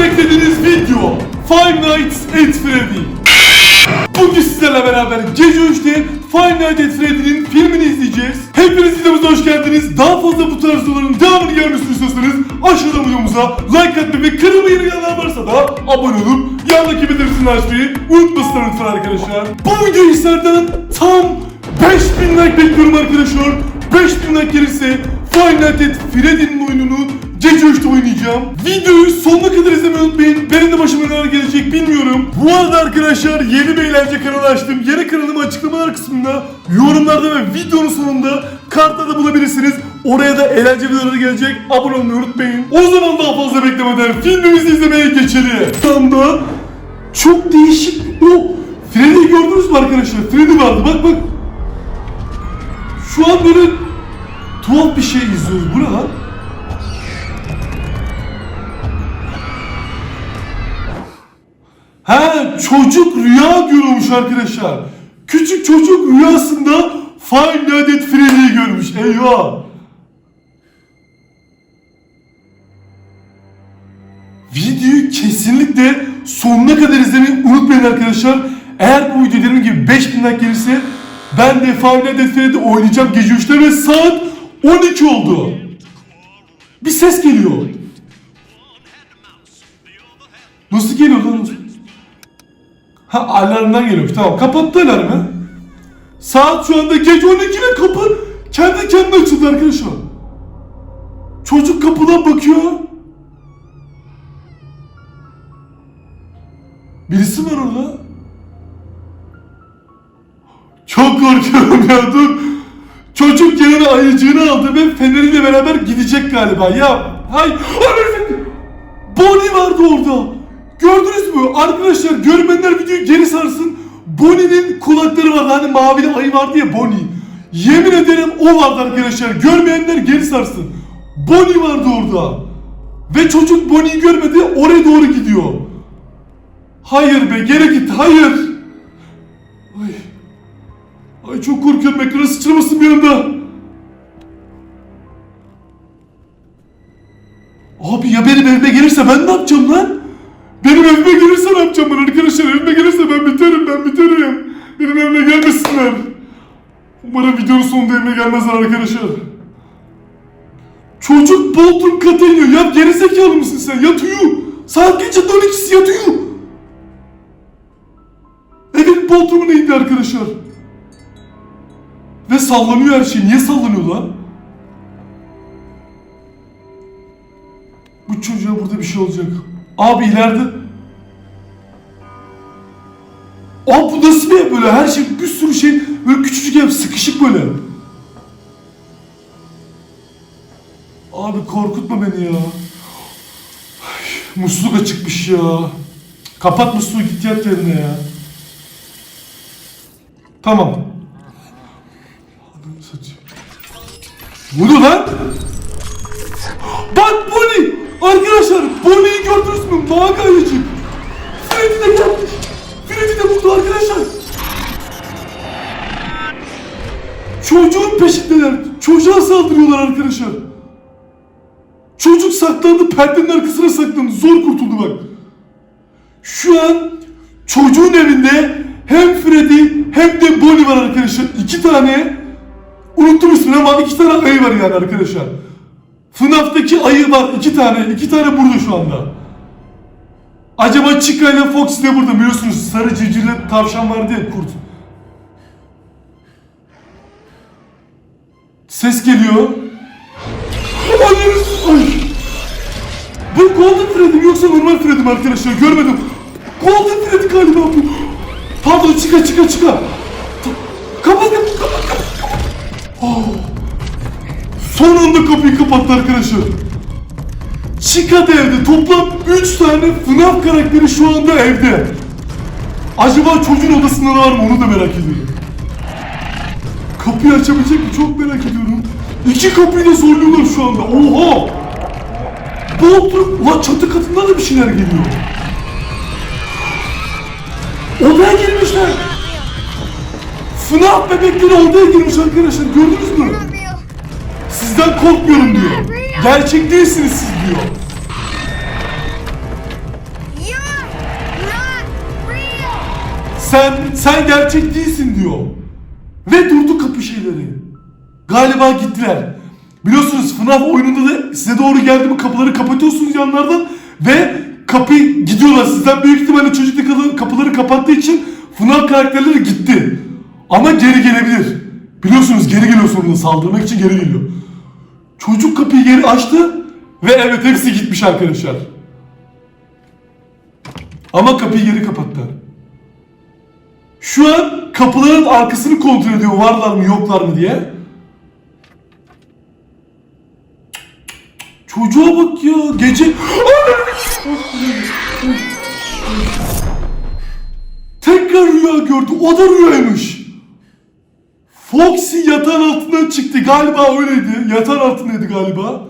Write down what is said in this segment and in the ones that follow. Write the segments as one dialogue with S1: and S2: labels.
S1: beklediğiniz video Five Nights at Freddy. Bugün sizlerle beraber gece 3'te Five Nights at Freddy'nin filmini izleyeceğiz. Hepiniz videomuza hoş geldiniz. Daha fazla bu tarz videoların devamını gelmesini istiyorsanız aşağıdan videomuza like atmayı ve kırmızı yanıyanlar varsa da abone olup yandaki bildirimleri açmayı unutmasınlar lütfen arkadaşlar. Bu video izlerden tam 5000 like bekliyorum arkadaşlar. 5000 like gelirse Five Nights at Freddy'nin oyununu gece 3'te oynayacağım. Videoyu sonuna kadar izlemeyi unutmayın. Benim de başıma neler gelecek bilmiyorum. Bu arada arkadaşlar yeni bir eğlence kanalı açtım. Yeni kanalımı açıklamalar kısmında, yorumlarda ve videonun sonunda kartlarda bulabilirsiniz. Oraya da eğlence videoları gelecek. Abone olmayı unutmayın. O zaman daha fazla beklemeden filmimizi izlemeye geçelim. Tam da çok değişik. O Freddy'yi gördünüz mü arkadaşlar? Freddy vardı bak bak. Şu an böyle tuhaf bir şey izliyoruz. Bu ne lan? Çocuk rüya görmüş arkadaşlar. Küçük çocuk rüyasında Five Nights at Freddy'yi görmüş. Eyvah. Videoyu kesinlikle sonuna kadar izlemeyi unutmayın arkadaşlar. Eğer bu video dediğim gibi 5000 like gelirse ben de Five Nights at Freddy oynayacağım gece 3'te ve saat 12 oldu. Bir ses geliyor. Nasıl geliyor lan? Ha alarmdan geliyormuş. Tamam kapattı alarmı. Saat şu anda gece 12 ve kapı kendi kendine açıldı arkadaşlar. Çocuk kapıdan bakıyor. Birisi var orada. Çok korkuyorum ya dur. Çocuk yanına ayıcığını aldı ve feneriyle beraber gidecek galiba. Ya hay. Ay, Bonnie vardı orada. Gördünüz mü? Arkadaşlar görmeyenler videoyu geri sarsın. Bonnie'nin kulakları vardı. Hani mavili ayı vardı ya Bonnie. Yemin ederim o vardı arkadaşlar. Görmeyenler geri sarsın. Bonnie vardı orada. Ve çocuk Bonnie'yi görmedi. Oraya doğru gidiyor. Hayır be geri git. Hayır. Ay. Ay çok korkuyorum. Ekrana sıçramasın bir anda. Abi ya benim evime gelirse ben ne yapacağım lan? Benim evime gelirse ne yapacağım arkadaşlar? Evime gelirse ben biterim ben biterim. Benim evime gelmesinler. Umarım videonun sonunda evime gelmezler arkadaşlar. Çocuk Bodrum kata iniyor. Ya gerizekalı mısın sen? Yat uyu. Saat gece 12'si yat uyu. Evin Bodrum'una indi arkadaşlar. Ve sallanıyor her şey. Niye sallanıyor lan? Bu çocuğa burada bir şey olacak. Abi ileride... Abi bu nasıl bir böyle? Her şey bir sürü şey böyle küçücük ev sıkışık böyle. Abi korkutma beni ya. Ay, musluk açıkmış ya. Kapat musluğu git yat yerine ya. Tamam. Ananı satayım. Ne lan? Bak Bonnie! Arkadaşlar Bonnie'yi gördünüz mü? Mavi ayıcık. Freddy de gelmiş. Freddy de burada arkadaşlar. Çocuğun peşindeler. Çocuğa saldırıyorlar arkadaşlar. Çocuk saklandı, perdenin arkasına saklandı. Zor kurtuldu bak. Şu an çocuğun evinde hem Freddy hem de Bonnie var arkadaşlar. İki tane unuttum ismini ama iki tane ayı var yani arkadaşlar. FNAF'taki ayı var iki tane. iki tane burada şu anda. Acaba Chica ile Fox de burada biliyorsunuz sarı civcivli tavşan vardı ya kurt. Ses geliyor. Hayır. Ay. Bu Golden Freddy yoksa normal Freddy arkadaşlar görmedim. Golden Freddy galiba bu. Pardon çıka çıka çıka. Kapat kapat kapat kapat. Oh. Son anda kapıyı kapattı arkadaşlar. Chica da evde. Toplam 3 tane FNAF karakteri şu anda evde. Acaba çocuğun odasında var mı onu da merak ediyorum. Kapıyı açabilecek mi çok merak ediyorum. İki kapıyı da zorluyorlar şu anda. Oha! Bodrum, ulan çatı katından da bir şeyler geliyor. Odaya girmişler. FNAF bebekleri odaya girmiş arkadaşlar gördünüz mü? Sizden korkmuyorum diyor. Gerçek değilsiniz siz diyor. Sen, sen gerçek değilsin diyor. Ve durdu kapı şeyleri. Galiba gittiler. Biliyorsunuz FNAF oyununda da size doğru geldi mi kapıları kapatıyorsunuz yanlardan ve kapı gidiyorlar. Sizden büyük ihtimalle çocuk kapıları kapattığı için FNAF karakterleri gitti. Ama geri gelebilir. Biliyorsunuz geri geliyor sonunda saldırmak için geri geliyor. Çocuk kapıyı geri açtı ve evet hepsi gitmiş arkadaşlar. Ama kapıyı geri kapattılar. Şu an kapıların arkasını kontrol ediyor varlar mı yoklar mı diye. Çocuğa bak ya gece... Tekrar rüya gördü. O da rüyaymış. Foxy yatağın altından çıktı. Galiba öyleydi. Yatağın altındaydı galiba.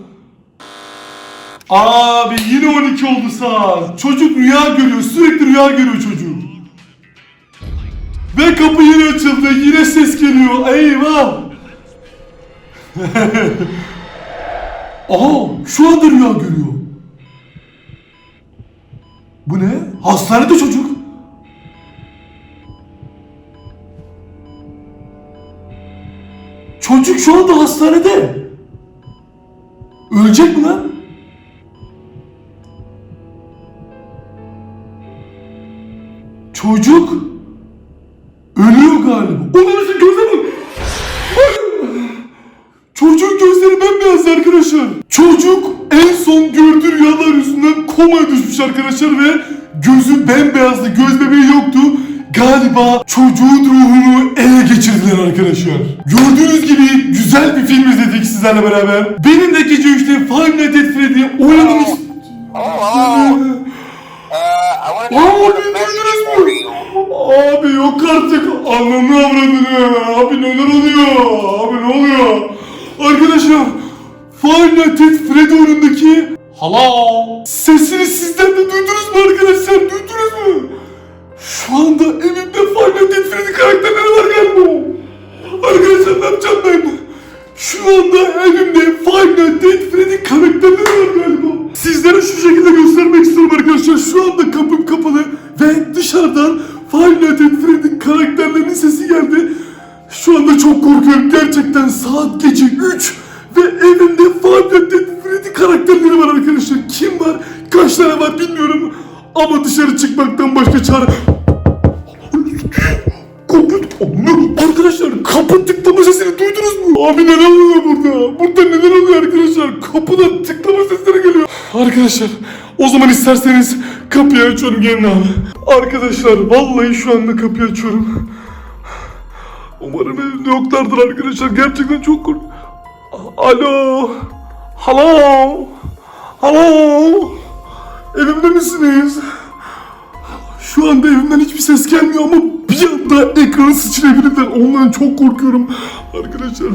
S1: Abi yine 12 oldu saat. Çocuk rüya görüyor. Sürekli rüya görüyor çocuk. Ve kapı yine açıldı. Yine ses geliyor. Eyvah. Aha şu anda rüya görüyor. Bu ne? Hastanede çocuk. Çocuk şu anda hastanede. Ölecek mi lan? Çocuk ölüyor galiba. İçin gözleri Çocuk gözleri bembeyaz arkadaşlar. Çocuk en son gördüğü rüyalar yüzünden komaya düşmüş arkadaşlar ve gözü bembeyazdı. Göz bebeği. Galiba çocuğun ruhunu ele geçirdiler arkadaşlar. Gördüğünüz gibi güzel bir film izledik sizlerle beraber. Benim de gece 3'te Five Nights at
S2: I want to
S1: Abi
S2: a message
S1: duydunuz mu? Abi yok artık. Anlamı avradını. Abi neler oluyor? Abi ne oluyor? Arkadaşlar Five Nights at Freddy oyunundaki Hello. Sesini sizden de duydunuz mu arkadaşlar? Duydunuz mu? Şu anda evimde at Freddy karakterleri var galiba. Arkadaşlar ne yapacağım ben? Şu anda evimde at Freddy karakterleri var galiba. Sizlere şu şekilde göstermek istiyorum arkadaşlar. Şu anda kapım kapalı ve dışarıdan at Freddy karakterlerinin sesi geldi. Şu anda çok korkuyorum. Gerçekten saat gece 3 Ama dışarı çıkmaktan başka çare... Arkadaşlar kapı tıklama sesini duydunuz mu? Abi neler oluyor burada? Burada neler oluyor arkadaşlar? Kapıdan tıklama sesleri geliyor. Arkadaşlar o zaman isterseniz kapıyı açıyorum gelin abi. Arkadaşlar vallahi şu anda kapıyı açıyorum. Umarım evimde yoklardır arkadaşlar. Gerçekten çok kork... Alo. Hello. Hello. Evimde misiniz? Şu anda evimden hiçbir ses gelmiyor ama bir anda ekranı sıçrayabilirler. Ondan çok korkuyorum. Arkadaşlar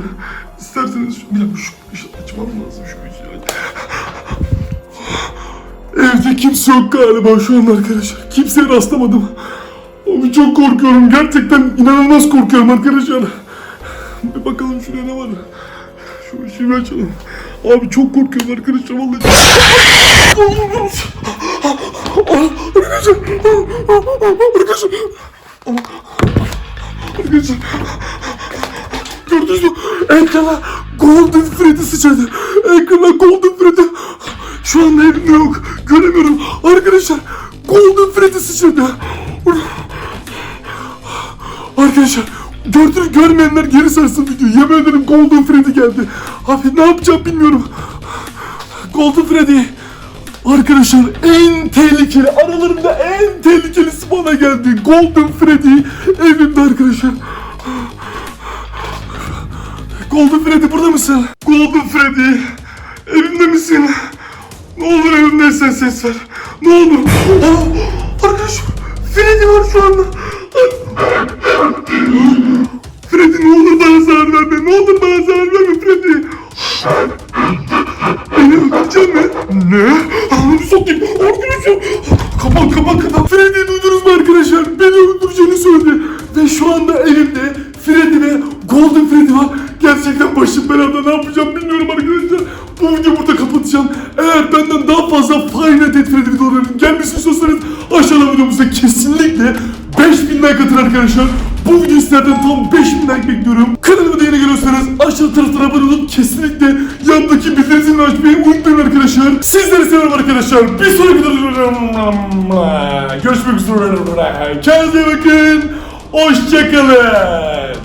S1: isterseniz şu, bir dakika şu ışığı açmam lazım şu ışığı. Evde kimse yok galiba şu an arkadaşlar. Kimseye rastlamadım. Abi çok korkuyorum. Gerçekten inanılmaz korkuyorum arkadaşlar. Bir bakalım şuraya ne var. Şu ışığı açalım. Abi çok korkuyorum arkadaşlar vallahi. Arkadaşlar. Arkadaşlar. Arkadaşlar. Gördünüz mü? Ekrana Golden Freddy sıçradı. Ekrana Golden Freddy. Şu anda evimde yok. Göremiyorum. Arkadaşlar Golden Freddy sıçradı. Arkadaşlar gördünüz görmeyenler geri sarsın videoyu. Yemin ederim Golden Freddy geldi. Abi ne yapacağım bilmiyorum. Golden Freddy. Arkadaşlar en tehlikeli aralarında en tehlikelisi bana geldi. Golden Freddy evimde arkadaşlar. Golden Freddy burada mısın? Golden Freddy evimde misin? Ne olur evimdeysen ses ver. Ne olur. Aa, arkadaşlar Freddy var şu anda. Freddy ne olur bana zarar verme. Ne olur bana zarar verme Freddy. Beni öldürecek mi? Ne? Ananı satayım. Arkadaşlar. Kapat kapat kapat. Freddy'yi duydunuz mu arkadaşlar? Beni öldüreceğini söyledi. Ve şu anda elimde Freddy ve Golden Freddy var. Gerçekten başım belada ne yapacağım bilmiyorum arkadaşlar. Bu videoyu burada kapatacağım. Eğer benden daha fazla Nights at Freddy videolarının gelmesini istiyorsanız aşağıda videomuzda kesinlikle 5000 like atın arkadaşlar. Bu video sizlerden tam 5000 like bekliyorum. Kanalıma da yeni geliyorsanız aşağı taraftan abone olup kesinlikle yandaki bildirim zilini açmayı unutmayın arkadaşlar. Sizleri seviyorum arkadaşlar. Bir sonraki videoda görüşmek üzere. Kendinize bakın. Hoşçakalın.